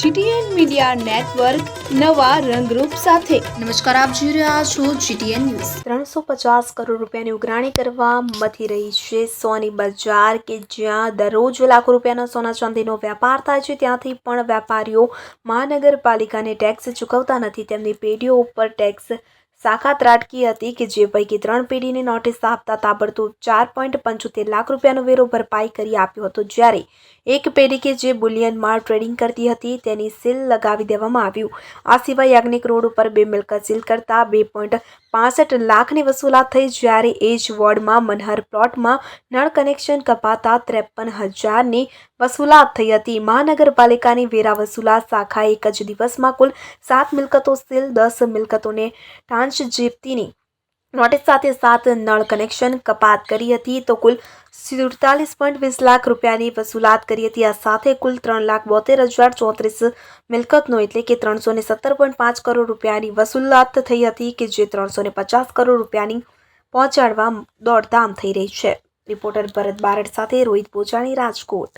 GTN media network નવા રંગરૂપ સાથે. નમસ્કાર આપ જોઈ રહ્યા છો જીટીએન ન્યૂઝ. ત્રણસો પચાસ કરોડ રૂપિયાની ઉઘરાણી કરવા મથી રહી છે સોની બજાર કે જ્યાં દરરોજ લાખો રૂપિયાના સોના ચાંદીનો વેપાર થાય છે ત્યાંથી પણ વેપારીઓ મહાનગરપાલિકાને ટેક્સ ચૂકવતા નથી. તેમની પેઢીઓ ઉપર ટેક્સ શાખા ત્રાટકી હતી કે જે પૈકી ત્રણ પેઢીની નોટિસ આપતા તાબડતોબ ચાર પોઈન્ટ પંચોતેર લાખ રૂપિયાનો વેરો ભરપાઈ કરી આપ્યો હતો. જ્યારે એક પેઢી કે જે બુલિયનમાં ટ્રેડિંગ કરતી હતી તેની સીલ લગાવી દેવામાં આવ્યું. આ સિવાય યાજ્ઞિક રોડ ઉપર બે મિલકત સીલ કરતા બે પોઈન્ટ પાસઠ લાખની વસૂલાત થઈ જ્યારે એ જ વોર્ડમાં મનહર પ્લોટમાં નળ કનેક્શન કપાતા ત્રેપન હજારની વસૂલાત થઈ હતી. મહાનગરપાલિકાની વેરા વસૂલાત શાખા એક જ દિવસમાં કુલ સાત મિલકતો સીલ, દસ મિલકતોને ટાંચ જીપતીની નોટિસ સાથે સાત નળ કનેક્શન કપાત કરી હતી તો કુલ સુડતાલીસ પોઈન્ટ વીસ લાખ રૂપિયાની વસૂલાત કરી હતી. આ સાથે કુલ ત્રણ લાખ બોતેર હજાર ચોત્રીસ મિલકતનો એટલે કે ત્રણસો ને સત્તર પોઈન્ટ પાંચ કરોડ રૂપિયાની વસૂલાત થઈ હતી કે જે ત્રણસો ને પચાસ કરોડ રૂપિયાની પહોંચાડવા દોડધામ થઈ રહી છે. રિપોર્ટર ભરત બારડ સાથે રોહિત પોચાણી રાજકોટ.